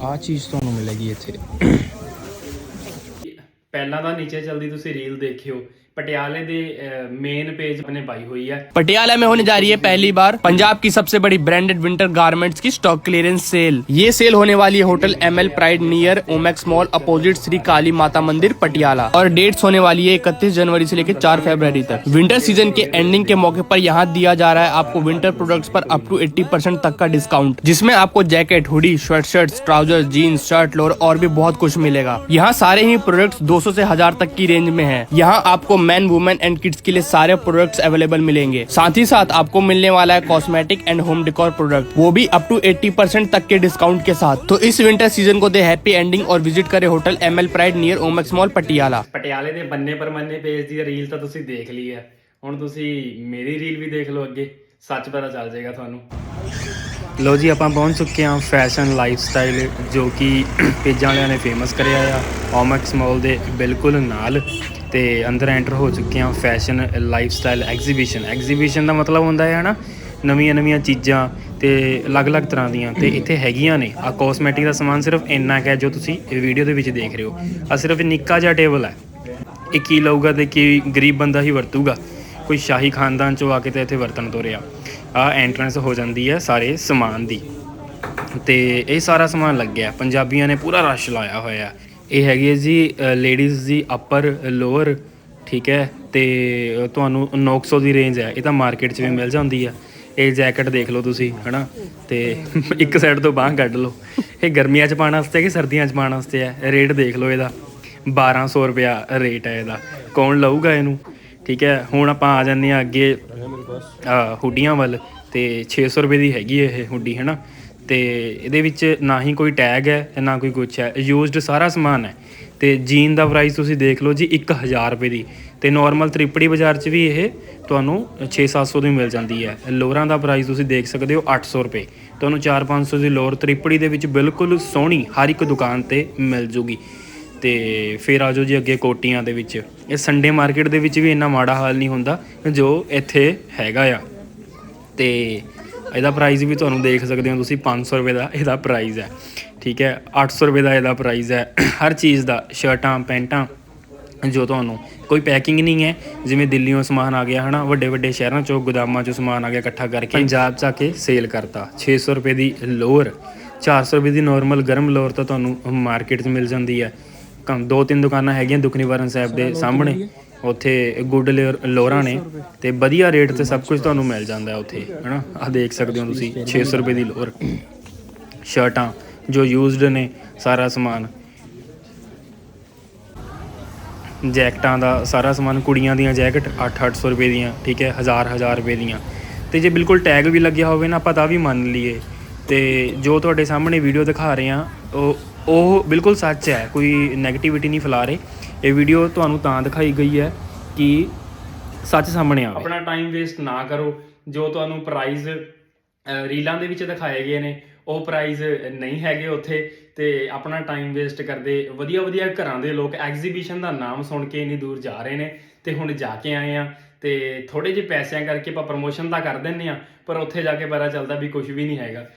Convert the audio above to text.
ਆ ਚੀਜ਼ ਤੁਹਾਨੂੰ ਮਿਲੇਗੀ ਇੱਥੇ। ਪਹਿਲਾਂ ਤਾਂ ਨੀਚੇ ਚਲਦੀ ਤੁਸੀਂ ਰੀਲ ਦੇਖਿਓ। पटियाले दे मेन पेज अपने पाई हुई है पटियाला में होने जा रही है पहली बार पंजाब की सबसे बड़ी ब्रांडेड विंटर गारमेंट्स की स्टॉक क्लियरेंस सेल ये सेल होने वाली है hotel M L pride near Omaxe mall opposite Shri Kali Mata Mandir Patiala और डेट्स होने वाली है इकतीस जनवरी से लेकर चार फरवरी तक विंटर सीज़न के एंडिंग के मौके पर यहाँ दिया जा रहा है आपको विंटर प्रोडक्ट्स पर अप टू एट्टी परसेंट तक का डिस्काउंट जिसमें आपको jacket hoodie shirt shirt trouser jeans shirt lower और भी बहुत कुछ मिलेगा यहाँ सारे ही प्रोडक्ट्स 200 से हज़ार तक की रेंज में है यहाँ आपको मैन वुमेन एंड किड्स के लिए सारे प्रोडक्ट्स अवेलेबल मिलेंगे साथ ही साथ आपको मिलने वाला है cosmetic and home decor product वो भी अप टू 80 परसेंट तक के डिस्काउंट के साथ तो इस विंटर सीजन को दे हैप्पी एंडिंग और विजिट करें hotel M L pride near Omaxe mall Patiala ਪਟਿਆਲੇ ਦੇ ਬੰਨੇ ਪਰਮੰਨੇ ਪੇਜ ਦੀ ਰੀਲ ਤਾਂ ਤੁਸੀਂ ਦੇਖ ਲਈ ਹੈ ਹੁਣ ਤੁਸੀਂ ਮੇਰੀ ਰੀਲ ਵੀ ਦੇਖ ਲਓ ਅੱਗੇ ਸੱਚ ਪਤਾ ਚੱਲ ਜਾਏਗਾ ਤੁਹਾਨੂੰ ਲੋ ਜੀ ਆਪਾਂ ਪਹੁੰਚ ਚੁੱਕੇ ਹਾਂ ਫੈਸ਼ਨ ਲਾਈਫਸਟਾਈਲ ਜੋ ਕਿ ਪੇਜਾਂ ਵਾਲਿਆਂ ਨੇ ਫੇਮਸ ਕਰਿਆ ਆ ਓਮੈਕਸ ਮਾਲ ਦੇ ਬਿਲਕੁਲ ਨਾਲ ਤੇ ਅੰਦਰ ਐਂਟਰ ਹੋ ਚੁੱਕੇ ਹਾਂ fashion lifestyle exhibition exhibition ਦਾ ਮਤਲਬ ਹੁੰਦਾ ਹੈ ਨਾ, ਨਵੀਆਂ ਨਵੀਆਂ ਚੀਜ਼ਾਂ ਤੇ ਅਲੱਗ-ਅਲੱਗ ਤਰ੍ਹਾਂ ਦੀਆਂ ਤੇ ਇੱਥੇ ਹੈਗੀਆਂ ਨੇ। ਆ ਕਾਸਮੈਟਿਕ ਦਾ ਸਮਾਨ ਸਿਰਫ ਇੰਨਾ ਕੁ ਹੈ ਜੋ ਤੁਸੀਂ ਵੀਡੀਓ ਦੇ ਵਿੱਚ ਦੇਖ ਰਹੇ ਹੋ। ਆ ਸਿਰਫ ਨਿੱਕਾ ਜਿਹਾ ਟੇਬਲ ਹੈ। ਇਹ ਕੀ ਲਊਗਾ ਤੇ ਕੀ ਗਰੀਬ ਬੰਦਾ ਹੀ ਵਰਤੂਗਾ। ਕੋਈ ਸ਼ਾਹੀ ਖਾਨਦਾਨ ਚੋਂ ਆ ਕੇ ਤੇ ਇੱਥੇ ਵਰਤਨ ਰਿਹਾ। ਆ ਐਂਟਰੈਂਸ ਹੋ ਜਾਂਦੀ ਹੈ ਸਾਰੇ ਸਮਾਨ ਦੀ। ਤੇ ਇਹ ਸਾਰਾ ਸਮਾਨ ਲੱਗਿਆ। ਪੰਜਾਬੀਆਂ ਨੇ ਪੂਰਾ ਰਸ਼ ਲਾਇਆ ਹੋਇਆ। ਇਹ ਹੈਗੀ ਹੈ ਜੀ ਲੇਡੀਜ਼ ਦੀ ਅਪਰ ਲੋਅਰ ਠੀਕ ਹੈ? ਤੇ ਅ, ਤੁਹਾਨੂੰ 900 ਦੀ ਰੇਂਜ ਹੈ। ਇਹ ਤਾਂ ਮਾਰਕੀਟ 'ਚ ਵੀ ਮਿਲ ਜਾਂਦੀ ਆ ਇਹ ਜੈਕਟ ਦੇਖ ਲਓ ਤੁਸੀਂ ਹਨਾ? ਤੇ ਇੱਕ ਸਾਈਡ ਤੋਂ ਬਾਹ ਕੱਢ ਲਓ। ਇਹ ਗਰਮੀਆਂ 'ਚ ਪਾਉਣ ਵਾਸਤੇ ਕਿ ਸਰਦੀਆਂ 'ਚ ਪਾਉਣ ਵਾਸਤੇ ਹੈ? ਰੇਟ ਦੇਖ ਲਓ ਇਹਦਾ। 1200 ਰੁਪਿਆ ਰੇਟ ਹੈ ਇਹਦਾ। ਕੌਣ ਲਊਗਾ ਇਹਨੂੰ? ਠੀਕ ਹੈ? ਹੁਣ ਆਪਾਂ ਆ ਜਾਂਦੇ ਆ ਅੱਗੇ ਹੁੱਡੀਆਂ ਵੱਲ। ਤੇ 600 ਰੁਪਏ ਦੀ ਹੈਗੀ ਇਹ ਹੁੱਡੀ ਹੈਨਾ? ਤੇ ਇਹਦੇ ਵਿੱਚ ਨਾ ਹੀ ਕੋਈ ਟੈਗ ਹੈ ਤੇ ਨਾ ਕੋਈ ਕੁਛ ਹੈ। ਯੂਜ਼ਡ ਸਾਰਾ ਸਮਾਨ ਹੈ। ਤੇ ਜੀਨ ਦਾ ਪ੍ਰਾਈਸ ਤੁਸੀਂ ਦੇਖ ਲਓ ਜੀ 1000 ਰੁਪਏ ਦੀ। ਤੇ ਨਾਰਮਲ ਤ੍ਰਿਪੜੀ ਬਾਜ਼ਾਰ 'ਚ ਵੀ ਇਹ ਤੁਹਾਨੂੰ 6-700 ਦੀ ਮਿਲ ਜਾਂਦੀ ਹੈ। ਲੋਰਾਂ ਦਾ ਪ੍ਰਾਈਸ ਤੁਸੀਂ ਦੇਖ ਸਕਦੇ ਹੋ 800 ਰੁਪਏ। ਤੁਹਾਨੂੰ 4-500 ਦੀ ਲੋਰ ਤ੍ਰਿਪੜੀ ਦੇ ਵਿੱਚ ਬਿਲਕੁਲ ਸੋਹਣੀ ਹਰ ਇੱਕ ਦੁਕਾਨ ਤੇ ਮਿਲ ਜੂਗੀ। ਤੇ ਫਿਰ ਆਜੋ ਜੀ ਅੱਗੇ ਕੋਟੀਆਂ ਦੇ ਵਿੱਚ। ਇਹ ਸੰਡੇ ਮਾਰਕੀਟ ਦੇ ਵਿੱਚ ਵੀ ਇੰਨਾ ਮਾੜਾ ਹਾਲ ਨਹੀਂ ਹੁੰਦਾ ਜੋ ਇੱਥੇ ਹੈਗਾ ਆ। ਤੇ ਇਹਦਾ ਪ੍ਰਾਈਸ ਵੀ ਤੁਹਾਨੂੰ ਦੇਖ ਸਕਦੇ ਹੋ ਤੁਸੀਂ 500 ਰੁਪਏ ਦਾ ਇਹਦਾ ਪ੍ਰਾਈਸ ਹੈ। ਠੀਕ ਹੈ 800 ਰੁਪਏ ਦਾ ਇਹਦਾ ਪ੍ਰਾਈਸ ਹੈ। ਹਰ ਚੀਜ਼ ਦਾ ਸ਼ਰਟਾਂ ਪੈਂਟਾਂ ਜੋ ਤੁਹਾਨੂੰ ਕੋਈ ਪੈਕਿੰਗ ਨਹੀਂ ਹੈ। ਜਿਵੇਂ ਦਿੱਲੀੋਂ ਸਮਾਨ ਆ ਗਿਆ ਹਨਾ ਵੱਡੇ ਵੱਡੇ ਸ਼ਹਿਰਾਂ ਚੋਂ ਗੋਦਾਮਾਂ ਚੋਂ ਸਮਾਨ ਆ ਗਿਆ ਇਕੱਠਾ ਕਰਕੇ। ਪੰਜਾਬ ਚ ਆ ਕੇ ਸੇਲ ਕਰਤਾ। 600 ਰੁਪਏ ਦੀ ਲੋਅਰ 400 ਰੁਪਏ ਦੀ ਨਾਰਮਲ ਗਰਮ ਲੋਅਰ ਤਾਂ ਤੁਹਾਨੂੰ ਮਾਰਕੀਟ 'ਚ ਮਿਲ ਜਾਂਦੀ ਹੈ। ਕੰ- ਦੋ ਤਿੰਨ ਦੁਕਾਨਾਂ ਹੈਗੀਆਂ ਦੁਖਨੀਵਾਰਨ ਸਾਹਿਬ ਦੇ ਸਾਹਮਣੇ। ਉੱਥੇ ਗੁੱਡ ਲੋਰਾਂ ਨੇ ਤੇ ਵਧੀਆ ਰੇਟ ਤੇ ਸਭ ਕੁਝ ਤੁਹਾਨੂੰ ਮਿਲ ਜਾਂਦਾ ਹੈ ਉੱਥੇ, ਹਨਾ? ਆ ਦੇਖ ਸਕਦੇ ਹੋ ਤੁਸੀਂ 600 ਰੁਪਏ ਦੀ ਲੋਅਰ ਸ਼ਰਟਾਂ ਜੋ ਯੂਜ਼ਡ ਨੇ ਸਾਰਾ ਸਮਾਨ। ਜੈਕਟਾਂ ਦਾ ਸਾਰਾ ਸਮਾਨ, ਕੁੜੀਆਂ ਦੀਆਂ ਜੈਕਟ 8-800 ਰੁਪਏ ਦੀਆਂ, ਠੀਕ ਹੈ 1000-1000 ਰੁਪਏ ਦੀਆਂ। ਤੇ ਜੇ ਬਿਲਕੁਲ ਟੈਗ ਵੀ ਲੱਗਿਆ ਹੋਵੇ ਨਾ, ਆਪਾਂ ਤਾਂ ਵੀ ਮੰਨ ਲਈਏ। ਤੇ ਜੋ ਤੁਹਾਡੇ ਸਾਹਮਣੇ ਵੀਡੀਓ ਦਿਖਾ ਰਹੇ ਆ ਉਹ ਬਿਲਕੁਲ ਸੱਚ ਹੈ, ਕੋਈ 네ਗੇਟਿਵਿਟੀ ਨਹੀਂ ਫੈਲਾ ਰਹੇ। ਇਹ ਵੀਡੀਓ ਤੁਹਾਨੂੰ ਤਾਂ ਦਿਖਾਈ ਗਈ ਹੈ ਕਿ ਸੱਚ ਸਾਹਮਣੇ ਆਵੇ। ਆਪਣਾ ਟਾਈਮ ਵੇਸਟ ਨਾ ਕਰੋ। ਜੋ ਤੁਹਾਨੂੰ ਪ੍ਰਾਈਜ਼ ਰੀਲਾਂ ਦੇ ਵਿੱਚ ਦਿਖਾਏ ਗਏ ਨੇ, ਉਹ ਪ੍ਰਾਈਜ਼ ਨਹੀਂ ਹੈਗੇ ਉੱਥੇ ਤੇ ਆਪਣਾ ਟਾਈਮ ਵੇਸਟ ਕਰਦੇ ਵਧੀਆ ਵਧੀਆ ਘਰਾਂ ਦੇ ਲੋਕ ਐਗਜ਼ੀਬਿਸ਼ਨ ਦਾ ਨਾਮ ਸੁਣ ਕੇ ਇੰਨੀ ਦੂਰ ਜਾ ਰਹੇ ਨੇ ਤੇ ਹੁਣ ਜਾ ਕੇ ਆਏ ਆ ਤੇ ਥੋੜੇ ਜਿਹੇ ਪੈਸਿਆਂ ਕਰਕੇ ਆਪਾਂ ਪ੍ਰਮੋਸ਼ਨ ਤਾਂ ਕਰ ਦਿੰਨੇ ਆ, ਪਰ ਉੱਥੇ ਜਾ ਕੇ ਪਤਾ ਚੱਲਦਾ ਵੀ ਕੁਝ ਵੀ ਨਹੀਂ ਹੈਗਾ।